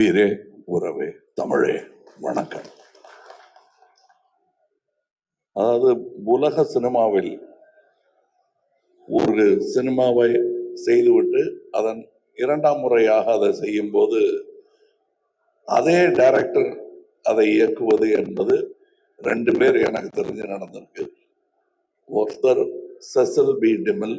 உயிரே உறவே தமிழே வணக்கம். அதாவது உலக சினிமாவில் ஒரு சினிமாவை செய்துவிட்டு அதன் இரண்டாம் முறையாக அதை செய்யும் போது அதே டைரக்டர் அதை இயக்குவது என்பது ரெண்டு பேர் எனக்கு தெரிஞ்சு நடந்திருக்கு. ஒருத்தர் செசல் பி. டிமில்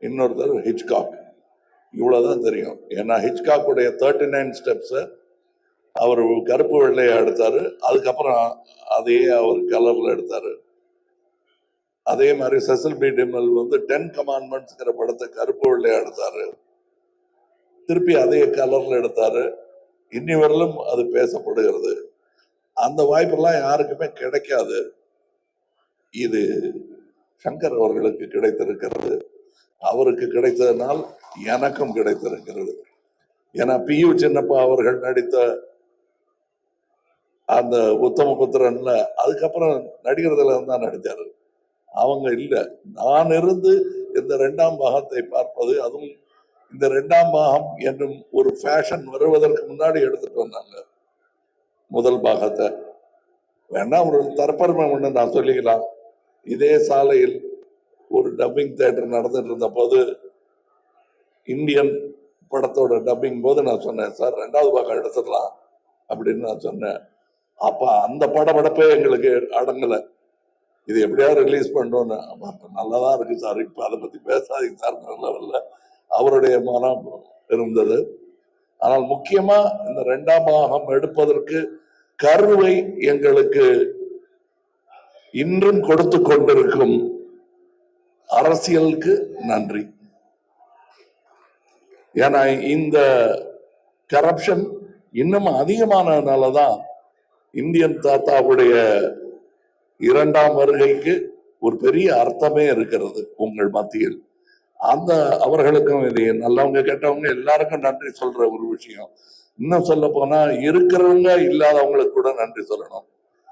இன்னொருத்தர் ஹிச்காக். இவ்வளவுதான் தெரியும். ஏன்னா ஹிச்காக்குடைய தேர்ட்டி நைன் ஸ்டெப்ஸை அவர் கருப்பு வெள்ளையை எடுத்தாரு. அதுக்கப்புறம் அதையே அவர் கலர்ல எடுத்தாரு. அதே மாதிரி செசல் பி டிமல் வந்து டென் கமாண்ட்மெண்ட்ஸ்ங்கிற படத்தை கருப்பு வெள்ளையா எடுத்தாரு. திருப்பி அதே கலர்ல எடுத்தாரு. இன்னி வரலும் அது பேசப்படுகிறது. அந்த வாய்ப்பெல்லாம் யாருக்குமே கிடைக்காது. இது சங்கர் அவர்களுக்கு கிடைத்திருக்கிறது. அவருக்கு கிடைத்ததனால் எனக்கும் கிடைத்திருக்கிறது. ஏன்னா பி யு சின்னப்பா அவர்கள் நடித்த அந்த உத்தமபுத்திரன்ல அதுக்கப்புறம் நடிகர்துல தான் நடித்தாரு அவங்க இல்லை. நான் இருந்து இந்த ரெண்டாம் பாகத்தை பார்ப்பது அதுவும் இந்த ரெண்டாம் பாகம் என்னும் ஒரு ஃபேஷன் வருவதற்கு முன்னாடி எடுத்துட்டு வந்தாங்க. முதல் பாகத்தை. வேணா ஒரு தற்பருமை ஒன்று நான் சொல்லிக்கலாம். இதே சாலையில் ஒரு டப்பிங் தேட்டர் நடந்துட்டு இருந்த போது இந்தியன் படத்தோட டப்பிங் போது நான் சொன்னேன் சார் ரெண்டாவது பாகம் எடுத்துடலாம் அப்படின்னு நான் சொன்னேன். அப்போ அந்த படப்படப்பே எங்களுக்கு அடங்கலை. இது எப்படியாவது ரிலீஸ் பண்ணோன்னு நல்லாதான் இருக்கு சார். இப்போ அதை பற்றி பேசாதீங்க சார் லெவல்ல அவருடைய மனம் இருந்தது. ஆனால் முக்கியமாக இந்த ரெண்டாம் பாகம் எடுப்பதற்கு கருவை எங்களுக்கு இன்றும் கொடுத்து கொண்டிருக்கும் அரசியலுக்கு நன்றி. ஏன்னா இந்த கரப்ஷன் இன்னும் அதிகமானதுனாலதான் இந்தியன் தாத்தாவுடைய இரண்டாம் வருகைக்கு ஒரு பெரிய அர்த்தமே இருக்கிறது உங்கள் மத்தியில். அந்த அவர்களுக்கும் இது நல்லவங்க கெட்டவங்க எல்லாருக்கும் நன்றி சொல்ற ஒரு விஷயம். இன்னும் சொல்ல போனா இருக்கிறவங்க இல்லாதவங்களுக்கு கூட நன்றி சொல்லணும்.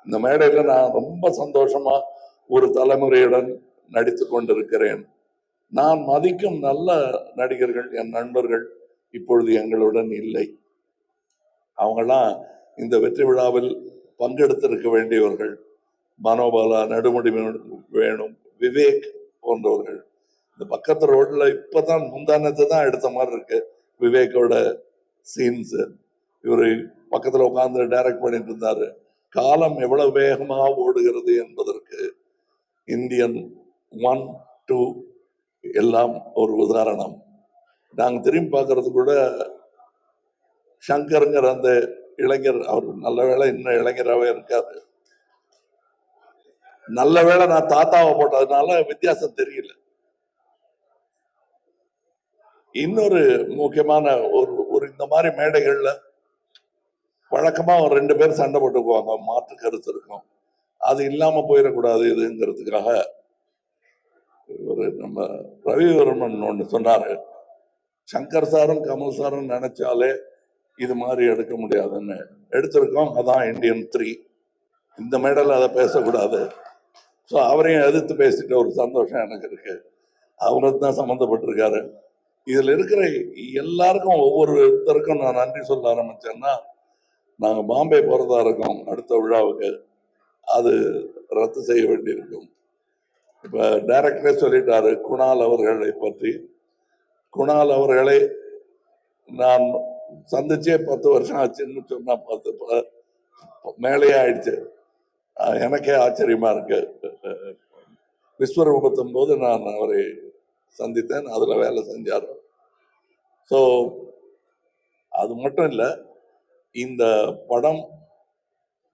இந்த மேடையில நான் ரொம்ப சந்தோஷமா ஒரு தலைமுறையுடன் நடித்து கொண்டிருக்கிறேன். நான் மதிக்கும் நல்ல நடிகர்கள் என் நண்பர்கள் இப்பொழுது எங்களுடன் இல்லை. அவங்களாம் இந்த வெற்றி விழாவில் பங்கெடுத்திருக்க வேண்டியவர்கள் மனோபாலா நெடுமுடி வேணும் விவேக் போன்றவர்கள். இந்த பக்கத்து ரோட்ல இப்பதான் முந்தானத்தை தான் எடுத்த மாதிரி இருக்கு. விவேக்கோட சீன்ஸ் இவரு பக்கத்துல உட்காந்து டைரக்ட் பண்ணிட்டு இருந்தாரு. காலம் எவ்வளவு வேகமாக ஓடுகிறது என்பதற்கு இந்தியன் ஒன் டூ எல்லாம் ஒரு உதாரணம். நாங்க திரும்பி பார்க்கறது கூட சங்கருங்கிற அந்த இளைஞர் அவர் நல்ல வேளை இன்னும் இளைஞராகவே இருக்காரு. நல்ல வேளை நான் தாத்தாவை போட்டதுனால வித்தியாசம் தெரியல. இன்னொரு முக்கியமான ஒரு ஒரு இந்த மாதிரி மேடைகள்ல வழக்கமா ஒரு ரெண்டு பேர் சண்டை போட்டுக்குவாங்க. மாற்று கருத்து இருக்கும். அது இல்லாம போயிடக்கூடாது இதுங்கிறதுக்காக ஒரு நம்ம ரவிவர்மன் ஒன்று சொன்னார். சங்கர் சாரும் கமல் சாரும் நினைச்சாலே இது மாதிரி எடுக்க முடியாதுன்னு. எடுத்திருக்கோம் அதான் இந்தியன் த்ரீ இந்த மேடல் அதை பேசக்கூடாது. ஸோ அவரையும் எதிர்த்து பேசிட்டு ஒரு சந்தோஷம் எனக்கு இருக்கு. அவருக்கு தான் சம்மந்தப்பட்டிருக்காரு. இதில் இருக்கிற எல்லாருக்கும் ஒவ்வொருத்தருக்கும் நான் நன்றி சொல்ல ஆரம்பிச்சேன்னா நாங்கள் பாம்பே போகிறதா இருக்கோம் அடுத்த விழாவுக்கு. அது ரத்து செய்ய வேண்டியிருக்கும். இப்போ டைரக்டரே சொல்லிட்டாரு குணால் அவர்களை பற்றி குணால் அவர்களை நான் சந்திச்சே பத்து வருஷம் ஆச்சுன்னு சொன்னா பத்து ப- மேலேயே ஆயிடுச்சு. எனக்கே ஆச்சரியமா இருக்கு. விஸ்வரூபத்தும் போது நான் அவரை சந்தித்தேன் அதுல வேலை செஞ்சார். ஸோ அது மட்டும் இல்லை இந்த படம்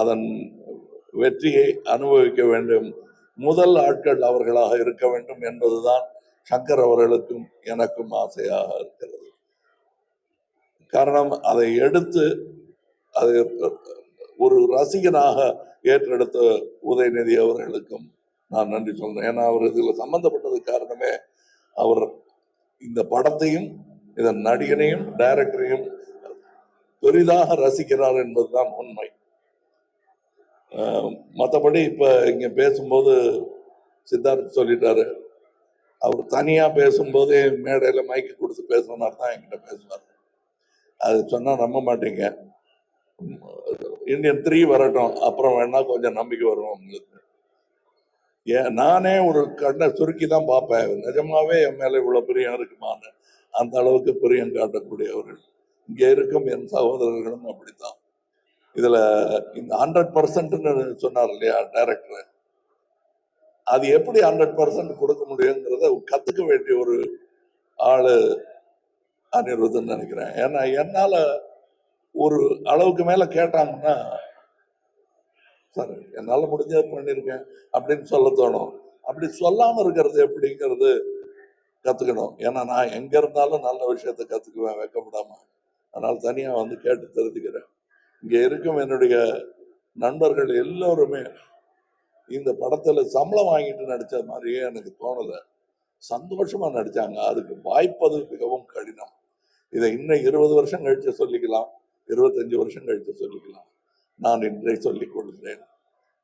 அதன் வெற்றியை அனுபவிக்க வேண்டும். முதல் ஆட்கள் அவர்களாக இருக்க வேண்டும் என்பதுதான் சங்கர் அவர்களுக்கும் எனக்கும் ஆசையாக இருக்கிறது. காரணம் அதை எடுத்து அதை ஒரு ரசிகனாக ஏற்றெடுத்த உதயநிதி அவர்களுக்கும் நான் நன்றி சொல்றேன். ஏன்னா அவர் இதில் சம்பந்தப்பட்டது காரணமே அவர் இந்த படத்தையும் இதன் நடிகனையும் டைரக்டரையும் பெரிதாக ரசிக்கிறார் என்பதுதான் உண்மை. மற்றபடி இப்போ இங்கே பேசும்போது சித்தார்த் சொல்லிட்டாரு. அவர் தனியாக பேசும்போதே மேடையில் மைக்கு கொடுத்து பேசுனார் தான் என்கிட்ட பேசுவார். அது சொன்னால் நம்ப மாட்டீங்க. இந்தியன் த்ரீ வரட்டும் அப்புறம் வேணா கொஞ்சம் நம்பிக்கை வரும் உங்களுக்கு. ஏன் நானே ஒரு கண்ணை சுருக்கி தான் பார்ப்பேன். நிஜமாவே என் மேலே இவ்வளோ பிரியம் இருக்குமான்னு. அந்த அளவுக்கு பிரியம் காட்டக்கூடியவர்கள். இங்கே இருக்கும் என் சகோதரர்களும் அப்படித்தான். இதுல இந்த ஹண்ட்ரட் பர்சன்ட்னு சொன்னார் இல்லையா டைரக்டர் அது எப்படி ஹண்ட்ரட் பர்சன்ட் கொடுக்க முடியுங்கிறத கத்துக்க வேண்டிய ஒரு ஆளு அனிருத்துன்னு நினைக்கிறேன். ஏன்னா என்னால ஒரு அளவுக்கு மேல கேட்டாங்கன்னா சார் என்னால முடிஞ்ச பண்ணியிருக்கேன் அப்படின்னு சொல்ல தோணும். அப்படி சொல்லாம இருக்கிறது எப்படிங்கிறது கத்துக்கணும். ஏன்னா நான் எங்க இருந்தாலும் நல்ல விஷயத்த கத்துக்குவேன் வைக்கப்படாம. அதனால தனியா வந்து கேட்டு தெரிஞ்சுக்கிறேன். இங்கே இருக்கும் என்னுடைய நண்பர்கள் எல்லோருமே இந்த படத்துல சம்பளம் வாங்கிட்டு நடிச்ச மாதிரியே எனக்கு தோணல. சந்தோஷமா நடிச்சாங்க. அதுக்கு வாய்ப்பது மிகவும் கடினம். இதை இன்னும் இருபது வருஷம் கழிச்சு சொல்லிக்கலாம். இருபத்தஞ்சு வருஷம் கழித்து சொல்லிக்கலாம். நான் இன்றை சொல்லிக் கொள்கிறேன்.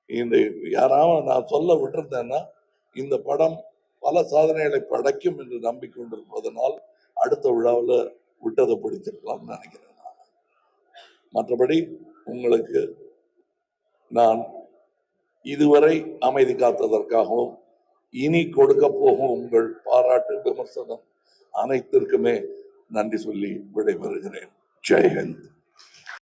இந்த யாராவது நான் சொல்ல விட்டுருந்தேன்னா இந்த படம் பல சாதனைகளை படைக்கும் என்று நம்பிக்கொண்டிருப்பதனால் அடுத்த விழாவில் விட்டதை பிடிச்சிருக்கலாம்னு நினைக்கிறேன். மற்றபடி உங்களுக்கு நான் இதுவரை அமைதி காத்ததற்காகவும் இனி கொடுக்க போகும் உங்கள் பாராட்டு விமர்சனம் அனைத்திற்குமே நன்றி சொல்லி விடைபெறுகிறேன். ஜெய்ஹிந்த்